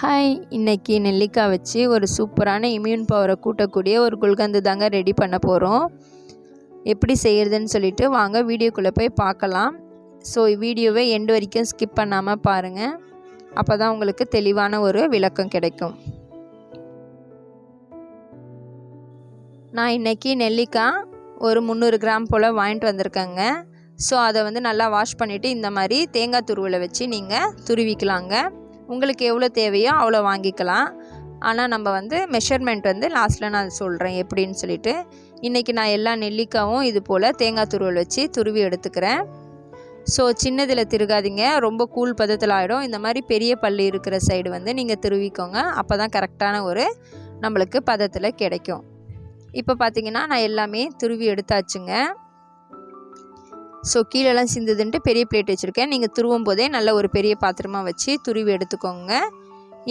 Hi இன்றைக்கி நெல்லிக்காய் வச்சு ஒரு சூப்பரான இம்யூன் பவரை கூட்டக்கூடிய ஒரு குல்கந்து தாங்க ரெடி பண்ண போகிறோம் எப்படி செய்கிறதுன்னு சொல்லிட்டு வாங்க வீடியோக்குள்ளே போய் பார்க்கலாம். ஸோ வீடியோவை எண்டு வரைக்கும் ஸ்கிப் பண்ணாமல் பாருங்கள் அப்போ தான் உங்களுக்கு தெளிவான ஒரு விளக்கம் கிடைக்கும். நான் இன்றைக்கி நெல்லிக்காய் ஒரு முந்நூறு கிராம் போல் வாங்கிட்டு வந்திருக்கேங்க. ஸோ அதை வந்து நல்லா வாஷ் பண்ணிவிட்டு இந்த மாதிரி தேங்காய் துருவில் வச்சு நீங்கள் துருவிக்கலாங்க. உங்களுக்கு எவ்வளோ தேவையோ அவ்வளோ வாங்கிக்கலாம். ஆனால் நம்ம வந்து மெஷர்மெண்ட் வந்து லாஸ்ட்டில் நான் சொல்கிறேன் எப்படின்னு சொல்லிட்டு. இன்றைக்கி நான் எல்லா நெல்லிக்காவும் இது போல் தேங்காய் துருவல் வச்சு துருவி எடுத்துக்கிறேன். ஸோ சின்னதில் திருகாதீங்க. ரொம்ப கூழ் பதத்தில் ஆகிடும் இந்த மாதிரி பெரிய பல்லு இருக்கிற சைடு வந்து நீங்கள் திருவிக்கோங்க. அப்போ தான் கரெக்டான ஒரு நம்மளுக்கு பதத்தில் கிடைக்கும். இப்போ பார்த்தீங்கன்னா நான் எல்லாமே துருவி எடுத்தாச்சுங்க. ஸோ கீழெல்லாம் சிந்துதுன்ட்டு பெரிய பிளேட் வச்சுருக்கேன். நீங்கள் துருவும் போதே நல்ல ஒரு பெரிய பாத்திரமாக வச்சு துருவி எடுத்துக்கோங்க.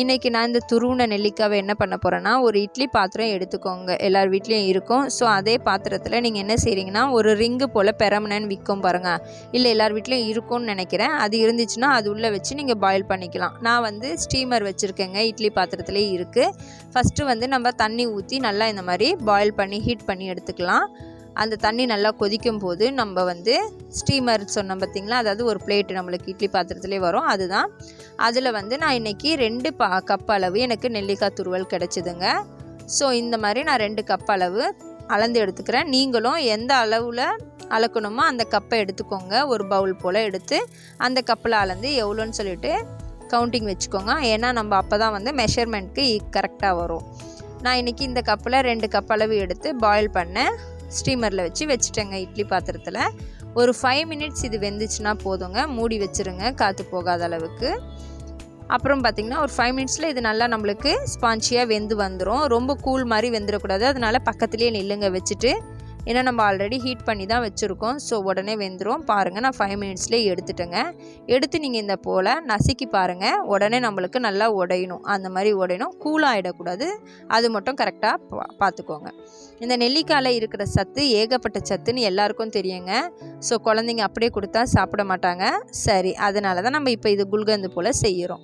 இன்றைக்கி நான் இந்த துருவின நெல்லிக்காவை என்ன பண்ண போகிறேன்னா ஒரு இட்லி பாத்திரம் எடுத்துக்கோங்க. எல்லார் வீட்லேயும் இருக்கும். ஸோ அதே பாத்திரத்தில் நீங்கள் என்ன செய்கிறீங்கன்னா ஒரு ரிங்கு போல் பெரமனன்னு விற்கும் பாருங்கள் இல்லை எல்லார் வீட்லேயும் இருக்கும்னு நினைக்கிறேன். அது இருந்துச்சுன்னா அது உள்ளே வச்சு நீங்கள் பாயில் பண்ணிக்கலாம். நான் வந்து ஸ்டீமர் வச்சுருக்கேங்க. இட்லி பாத்திரத்துலேயே இருக்குது ஃபஸ்ட்டு வந்து நம்ம தண்ணி ஊற்றி நல்லா இந்த மாதிரி பாயில் பண்ணி ஹீட் பண்ணி எடுத்துக்கலாம். அந்த தண்ணி நல்லா கொதிக்கும் போது நம்ம வந்து ஸ்டீமர் சொன்னோம் பார்த்திங்களா? அதாவது ஒரு பிளேட்டு நம்மளுக்கு இட்லி பாத்திரத்துலேயே வரும். அதுதான். அதில் வந்து நான் இன்றைக்கி ரெண்டு பா கப் அளவு எனக்கு நெல்லிக்காய் துருவல் கிடச்சிதுங்க. ஸோ இந்த மாதிரி நான் ரெண்டு கப் அளவு அளந்து எடுத்துக்கிறேன். நீங்களும் எந்த அளவில் அளக்கணுமோ அந்த கப்பை எடுத்துக்கோங்க. ஒரு பவுல் போல் எடுத்து அந்த கப்பில் அளந்து எவ்வளோன்னு சொல்லிட்டு கவுண்டிங் வச்சுக்கோங்க. ஏன்னா நம்ம அப்போ தான் வந்து மெஷர்மெண்ட்க்கு கரெக்டாக வரும். நான் இன்றைக்கி இந்த கப்பில் ரெண்டு கப் அளவு எடுத்து பாயில் பண்ணேன். ஸ்டீமரில் வச்சு வச்சுட்டேங்க இட்லி பாத்திரத்தில். ஒரு ஃபைவ் மினிட்ஸ் இது வெந்துச்சுன்னா போதுங்க. மூடி வச்சுருங்க. காற்று போகாத அளவுக்கு. அப்புறம் பார்த்திங்கன்னா ஒரு ஃபைவ் மினிட்ஸில் இது நல்லா நம்மளுக்கு ஸ்பான்ச்சியாக வெந்து வந்துடும் ரொம்ப கூல் மாதிரி வெந்துடக்கூடாது அதனால் பக்கத்துலேயே நில்லுங்க. வச்சுட்டு ஏன்னா நம்ம ஆல்ரெடி ஹீட் பண்ணி தான் வச்சுருக்கோம். ஸோ உடனே வெந்துடும் பாருங்கள் நான் ஃபைவ் மினிட்ஸ்லேயே எடுத்துட்டேங்க. எடுத்து நீங்கள் இந்த போல் நசுக்கி பாருங்கள் உடனே நம்மளுக்கு நல்லா உடையணும். அந்த மாதிரி உடையணும். கூலாகிடக்கூடாது அது மட்டும் கரெக்டாக பா பார்த்துக்கோங்க இந்த நெல்லிக்காயில் இருக்கிற சத்து ஏகப்பட்ட சத்துன்னு எல்லாருக்கும் தெரியுங்க. ஸோ குழந்தைங்க அப்படியே கொடுத்தா சாப்பிட மாட்டாங்க. சரி அதனால தான் நம்ம இப்போ இது குல்கந்து போல் செய்கிறோம்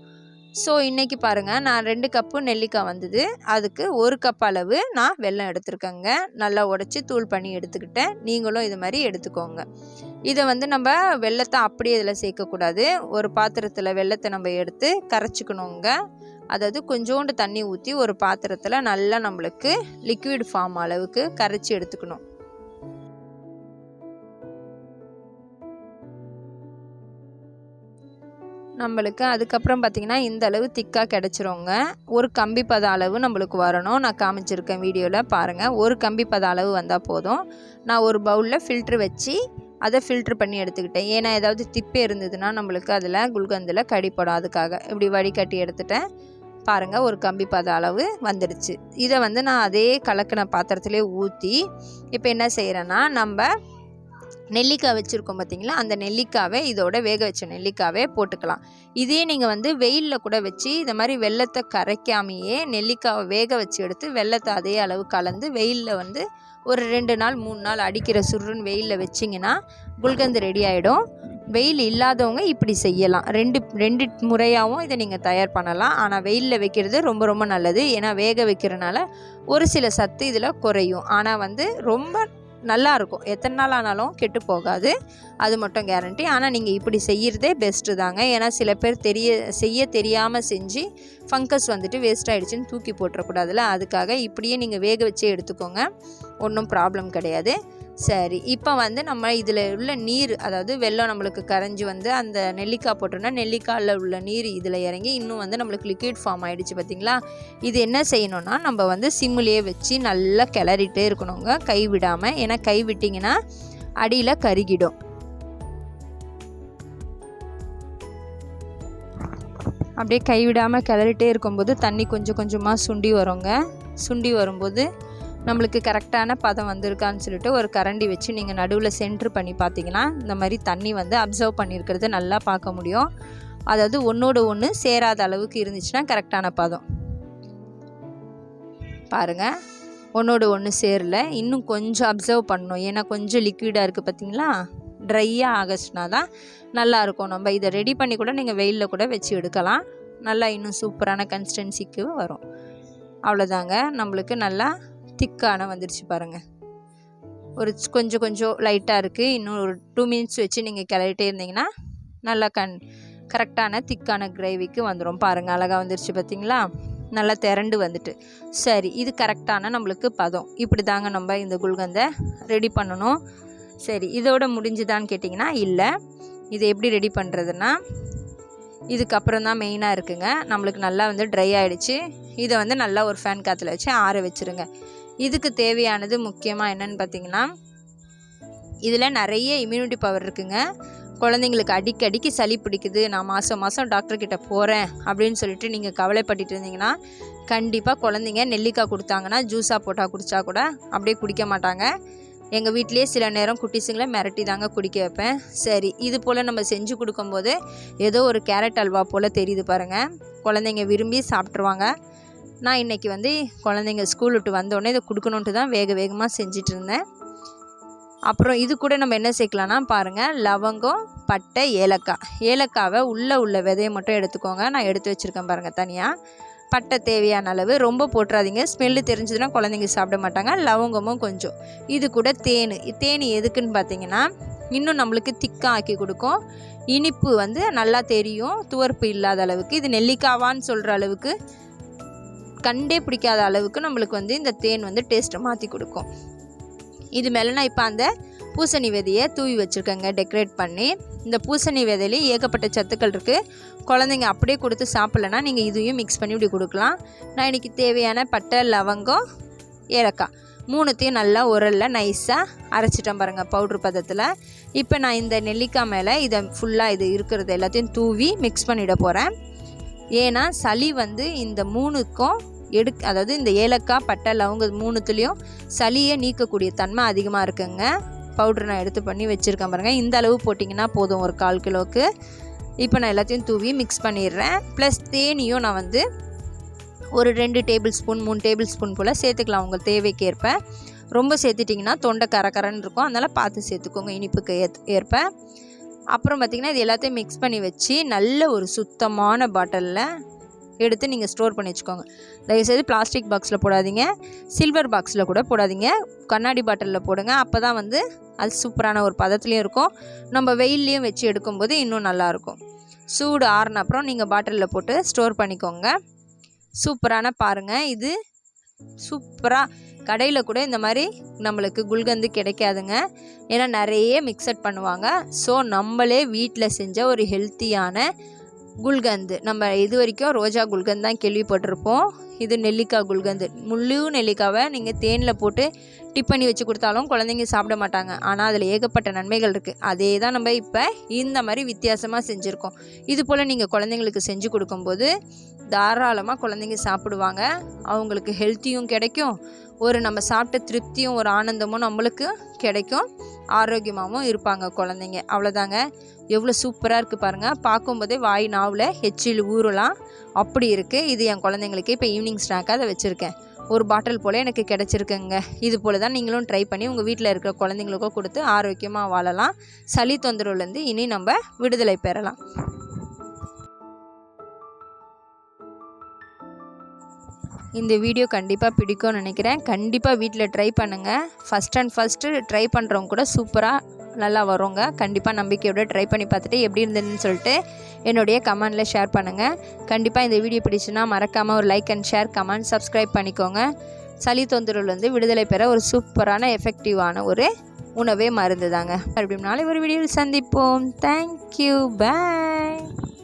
ஸோ இன்றைக்கி பாருங்கள் நான் ரெண்டு கப்பு நெல்லிக்காய் வந்தது. அதுக்கு ஒரு கப் அளவு நான் வெல்லம் எடுத்துருக்கேங்க. நல்லா உடச்சி தூள் பண்ணி எடுத்துக்கிட்டேன். நீங்களும் இது மாதிரி எடுத்துக்கோங்க. இதை வந்து நம்ம வெள்ளத்தை அப்படியே இதில் சேர்க்கக்கூடாது. ஒரு பாத்திரத்தில் வெள்ளத்தை நம்ம எடுத்து கரைச்சிக்கணுங்க. அதாவது கொஞ்சோண்டு தண்ணி ஊற்றி ஒரு பாத்திரத்தில் நல்லா நம்மளுக்கு லிக்விட் ஃபார்ம் அளவுக்கு கரைச்சி எடுத்துக்கணும். நம்மளுக்கு அதுக்கப்புறம் பார்த்திங்கன்னா இந்த அளவு திக்காக கிடச்சிருங்க. ஒரு கம்பி பத அளவு நம்மளுக்கு வரணும். நான் காமிச்சிருக்கேன் வீடியோவில் பாருங்கள் ஒரு கம்பி பத அளவு வந்தால் போதும். நான் ஒரு பவுலில் ஃபில்ட்ரு வச்சு அதை ஃபில்ட்ரு பண்ணி எடுத்துக்கிட்டேன். ஏன்னா ஏதாவது திப்பே இருந்ததுன்னா நம்மளுக்கு அதில் குல்கந்தில் கடிப்படும் அதுக்காக இப்படி வடிகட்டி எடுத்துட்டேன். பாருங்கள் ஒரு கம்பி பத அளவு வந்துடுச்சு இதை வந்து நான் அதே கலக்கின பாத்திரத்துலேயே ஊற்றி இப்போ என்ன செய்கிறேன்னா நம்ம நெல்லிக்காய் வச்சுருக்கோம் பார்த்தீங்களா அந்த நெல்லிக்காவை இதோட வேக வச்ச நெல்லிக்காவே போட்டுக்கலாம். இதே நீங்கள் வந்து வெயிலில் கூட வச்சு இந்த மாதிரி வெள்ளத்தை கரைக்காமையே நெல்லிக்காவை வேக வச்சு எடுத்து வெள்ளத்தை அதே அளவு கலந்து வெயிலில் வந்து ஒரு ரெண்டு நாள் மூணு நாள் அடிக்கிற சுருன்னு வெயிலில் வச்சிங்கன்னா குல்கந்து ரெடி ஆகிடும் வெயில் இல்லாதவங்க இப்படி செய்யலாம். ரெண்டு ரெண்டு முறையாகவும் இதை நீங்கள் தயார் பண்ணலாம். ஆனால் வெயிலில் வைக்கிறது ரொம்ப ரொம்ப நல்லது. ஏன்னா வேக வைக்கிறனால ஒரு சில சத்து இதில் குறையும். ஆனால் வந்து ரொம்ப நல்லா இருக்கும் எத்தனை நாள் ஆனாலும் கெட்டு போகாது. அது மட்டும் கேரண்டி ஆனால் நீங்கள் இப்படி செய்கிறதே பெஸ்ட்டு தாங்க. ஏன்னா சில பேர் தெரிய செய்ய தெரியாமல் செஞ்சு ஃபங்கஸ் வந்துட்டு வேஸ்ட் ஆகிடுச்சின்னு தூக்கி போட்டுறக்கூடாதுல அதுக்காக இப்படியே நீங்கள் வேக வச்சே எடுத்துக்கோங்க. ஒன்றும் ப்ராப்ளம் கிடையாது. சரி இப்போ வந்து நம்ம இதில் உள்ள நீர் அதாவது வெள்ளம் நம்மளுக்கு கரைஞ்சி வந்து அந்த நெல்லிக்காய் போட்டோம்னா நெல்லிக்காயில் உள்ள நீர் இதில் இறங்கி இன்னும் வந்து நம்மளுக்கு லிக்விட் ஃபார்ம் ஆகிடுச்சு பார்த்திங்களா இது என்ன செய்யணும்னா நம்ம வந்து சிம்முலேயே வச்சு நல்லா கிளறிட்டே இருக்கணுங்க. கை விடாமல் ஏன்னா கை விட்டிங்கன்னா அடியில் கருகிடும். அப்படியே கைவிடாமல் கிளறிட்டே இருக்கும்போது தண்ணி கொஞ்சம் கொஞ்சமாக சுண்டி வருங்க. சுண்டி வரும்போது நம்மளுக்கு கரெக்டான பதம் வந்திருக்கான்னு சொல்லிட்டு ஒரு கரண்டி வச்சு நீங்கள் நடுவில் சென்ட்ரு பண்ணி பார்த்தீங்கன்னா இந்த மாதிரி தண்ணி வந்து அப்சர்வ் பண்ணியிருக்கிறது நல்லா பார்க்க முடியும். அதாவது ஒன்றோட ஒன்று சேராத அளவுக்கு இருந்துச்சுன்னா கரெக்டான பதம். பாருங்கள் ஒன்றோட ஒன்று சேரல. இன்னும் கொஞ்சம் அப்சர்வ் பண்ணணும். ஏன்னா கொஞ்சம் லிக்விடாக இருக்குது பார்த்தீங்களா? ட்ரையாக ஆகச்சுனா தான் நல்லாயிருக்கும் நம்ம இதை ரெடி பண்ணி கூட நீங்கள் வெயிலில் கூட வச்சு எடுக்கலாம். நல்லா இன்னும் சூப்பரான கன்சிஸ்டன்சிக்கு வரும். அவ்வளோதாங்க நம்மளுக்கு நல்லா திக்கான வந்துருச்சு பாருங்கள் ஒரு கொஞ்சம் கொஞ்சம் லைட்டாக இருக்குது இன்னும் ஒரு டூ மினிட்ஸ் வச்சு நீங்கள் கிளறிட்டே இருந்தீங்கன்னா நல்லா கண் கரெக்டான திக்கான கிரேவிக்கு வந்துடும் பாருங்கள் அழகாக வந்துருச்சு பார்த்தீங்களா நல்லா திரண்டு வந்துட்டு. சரி இது கரெக்டான நம்மளுக்கு பதம். இப்படி தாங்க நம்ம இந்த குல்கந்தை ரெடி பண்ணணும். சரி இதோட முடிஞ்சுதான்னு கேட்டிங்கன்னா இல்லை. இது எப்படி ரெடி பண்ணுறதுன்னா இதுக்கப்புறம் தான் மெயினாக இருக்குங்க. நம்மளுக்கு நல்லா வந்து ட்ரை ஆகிடுச்சு இதை வந்து நல்லா ஒரு ஃபேன் காற்றுல வச்சு ஆற வச்சுருங்க. இதுக்கு தேவையானது முக்கியமாக என்னென்னு பார்த்தீங்கன்னா இதில் நிறைய இம்யூனிட்டி பவர் இருக்குங்க. குழந்தைங்களுக்கு அடிக்கடிக்கு சளி பிடிக்குது நான் மாதம் மாதம் டாக்டர்கிட்ட போகிறேன் அப்படின்னு சொல்லிட்டு நீங்கள் கவலைப்பட்டுட்டு இருந்தீங்கன்னா கண்டிப்பாக குழந்தைங்க நெல்லிக்காய் கொடுத்தாங்கன்னா ஜூஸாக போட்டால் குடித்தா கூட அப்படியே குடிக்க மாட்டாங்க. எங்கள் வீட்டிலேயே சில நேரம் குட்டிஸுங்களை மிரட்டி தாங்க குடிக்க வைப்பேன். சரி இது போல் நம்ம செஞ்சு கொடுக்கும்போது ஏதோ ஒரு கேரட் அல்வா போல் தெரியுது பாருங்கள் குழந்தைங்க விரும்பி சாப்பிட்ருவாங்க நான் இன்றைக்கி வந்து குழந்தைங்க ஸ்கூல் விட்டு வந்தோடனே இதை கொடுக்கணுன்ட்டு தான் வேக வேகமாக செஞ்சிட்டு இருந்தேன் அப்புறம் இது கூட நம்ம என்ன சேர்க்கலான்னா பாருங்கள் லவங்கம் பட்டை ஏலக்காய். ஏலக்காவை உள்ளே உள்ள விதையை மட்டும் எடுத்துக்கோங்க. நான் எடுத்து வச்சுருக்கேன் பாருங்கள் தனியாக பட்டை தேவையான அளவு. ரொம்ப போட்டுறாதீங்க. ஸ்மெல்லு தெரிஞ்சதுன்னா குழந்தைங்க சாப்பிட மாட்டாங்க. லவங்கமும் கொஞ்சம். இது கூட தேன். தேன் எதுக்குன்னு பார்த்தீங்கன்னா இன்னும் நம்மளுக்கு திக்காக ஆக்கி கொடுக்கும். இனிப்பு வந்து நல்லா தெரியும். துவர்ப்பு இல்லாத அளவுக்கு. இது நெல்லிக்காவான்னு சொல்கிற அளவுக்கு. கண்டே பிடிக்காத அளவுக்கு நம்மளுக்கு வந்து இந்த தேன் வந்து டேஸ்ட்டை மாற்றி கொடுக்கும். இது மேலே நான் இப்போ அந்த பூசணி விதையை தூவி வச்சுருக்கேங்க. டெக்கரேட் பண்ணி இந்த பூசணி விதையிலையும் ஏகப்பட்ட சத்துக்கள் இருக்குது குழந்தைங்க அப்படியே கொடுத்து சாப்பிட்லன்னா நீங்கள் இதையும் மிக்ஸ் பண்ணி இப்படி கொடுக்கலாம். நான் இன்றைக்கி தேவையான பட்டை லவங்கம் ஏலக்காய் மூணுத்தையும் நல்லா உரலில் நைஸாக அரைச்சிட்டேன் பாருங்கள் பவுட்ரு பதத்தில். இப்போ நான் இந்த நெல்லிக்காய் மேலே இதை ஃபுல்லாக இது இருக்கிறது எல்லாத்தையும் தூவி மிக்ஸ் பண்ணிட போகிறேன் ஏன்னா சளி வந்து இந்த மூணுக்கும் எடுக் அதாவது இந்த ஏலக்காய் பட்டை லவங்க மூணுத்துலேயும் சளியை நீக்கக்கூடிய தன்மை அதிகமாக இருக்குங்க. பவுட்ரு நான் எடுத்து பண்ணி வச்சுருக்கேன் பாருங்கள் இந்த அளவு போட்டிங்கன்னா போதும் ஒரு கால் கிலோவுக்கு இப்போ நான் எல்லாத்தையும் தூவி மிக்ஸ் பண்ணிடுறேன். ப்ளஸ் தேனியும் நான் வந்து ஒரு ரெண்டு டேபிள் ஸ்பூன் மூணு டேபிள் ஸ்பூன் போல் சேர்த்துக்கலாம். உங்கள் தேவைக்கு ஏற்ப ரொம்ப சேர்த்துட்டிங்கன்னா தொண்டை கரகரன்னு இருக்கும். அதனால் பார்த்து சேர்த்துக்கோங்க இனிப்புக்கு ஏத் ஏற்ப. அப்புறம் பார்த்திங்கன்னா இது எல்லாத்தையும் மிக்ஸ் பண்ணி வச்சு நல்ல ஒரு சுத்தமான பாட்டிலில் எடுத்து நீங்கள் ஸ்டோர் பண்ணி வச்சுக்கோங்க. தயவுசெய்து பிளாஸ்டிக் பாக்ஸில் போடாதீங்க. சில்வர் பாக்ஸில் கூட போடாதீங்க. கண்ணாடி பாட்டிலில் போடுங்க. அப்போ தான் வந்து அது சூப்பரான ஒரு பதத்துலேயும் இருக்கும். நம்ம வெயில்லையும் வச்சு எடுக்கும்போது இன்னும் நல்லாயிருக்கும் சூடு ஆறுன அப்புறம் நீங்கள் பாட்டிலில் போட்டு ஸ்டோர் பண்ணிக்கோங்க. சூப்பரான பாருங்கள் இது சூப்பராக கடையில் கூட இந்த மாதிரி நம்மளுக்கு குல்கந்து கிடைக்காதுங்க. ஏன்னா நிறைய மிக்சட் பண்ணுவாங்க. ஸோ நம்மளே வீட்டில் செஞ்ச ஒரு ஹெல்த்தியான குல்கந்து. நம்ம இது வரைக்கும் ரோஜா குல்கந்து தான் கேள்விப்பட்டிருப்போம். இது நெல்லிக்காய் குல்கந்து. முழு நெல்லிக்காவை நீங்கள் தேனில் போட்டு டிப் பண்ணி வச்சு கொடுத்தாலும் குழந்தைங்க சாப்பிட மாட்டாங்க. ஆனால் அதில் ஏகப்பட்ட நன்மைகள் இருக்குது அதே தான் நம்ம இப்போ இந்த மாதிரி வித்தியாசமாக செஞ்சுருக்கோம். இது போல் நீங்கள் குழந்தைங்களுக்கு செஞ்சு கொடுக்கும்போது தாராளமாக குழந்தைங்க சாப்பிடுவாங்க. அவங்களுக்கு ஹெல்த்தியும் கிடைக்கும். ஒரு நம்ம சாப்பிட்ட திருப்தியும் ஒரு ஆனந்தமும் நம்மளுக்கு கிடைக்கும். ஆரோக்கியமாகவும் இருப்பாங்க குழந்தைங்க. அவ்வளோதாங்க எவ்வளோ சூப்பராக இருக்குது பாருங்கள் பார்க்கும்போதே வாய் நாவில் எச்சில் ஊறலாம் அப்படி இருக்குது இது என் குழந்தைங்களுக்கு இப்போ ஈவினிங் ஸ்நாக்காக அதை வச்சுருக்கேன். ஒரு பாட்டில் போல் எனக்கு கிடச்சிருக்குங்க. இது போல் தான் நீங்களும் ட்ரை பண்ணி உங்கள் வீட்டில் இருக்கிற குழந்தைங்களுக்கும் கொடுத்து ஆரோக்கியமாக வாழலாம். சளி தொந்தரவுலேருந்து இனி நம்ம விடுதலை பெறலாம். இந்த வீடியோ கண்டிப்பாக பிடிக்கும்னு நினைக்கிறேன். கண்டிப்பாக வீட்டில் ட்ரை பண்ணுங்கள் ஃபஸ்ட் அண்ட் ஃபஸ்ட்டு ட்ரை பண்ணுறவங்க கூட சூப்பராக நல்லா வருங்க. கண்டிப்பாக நம்பிக்கையோட ட்ரை பண்ணி பார்த்துட்டு எப்படி இருந்ததுன்னு சொல்லிட்டு என்னுடைய கமெண்டில் ஷேர் பண்ணுங்கள் கண்டிப்பாக இந்த வீடியோ பிடிச்சுன்னா மறக்காமல் ஒரு like and share comment subscribe பண்ணிக்கோங்க. சளி தொந்தரவுலேருந்து விடுதலை பெற ஒரு சூப்பரான எஃபெக்டிவான ஒரு உணவே மருந்து தாங்க மறுபடியும் நாளை ஒரு வீடியோவில் சந்திப்போம். Thank you bye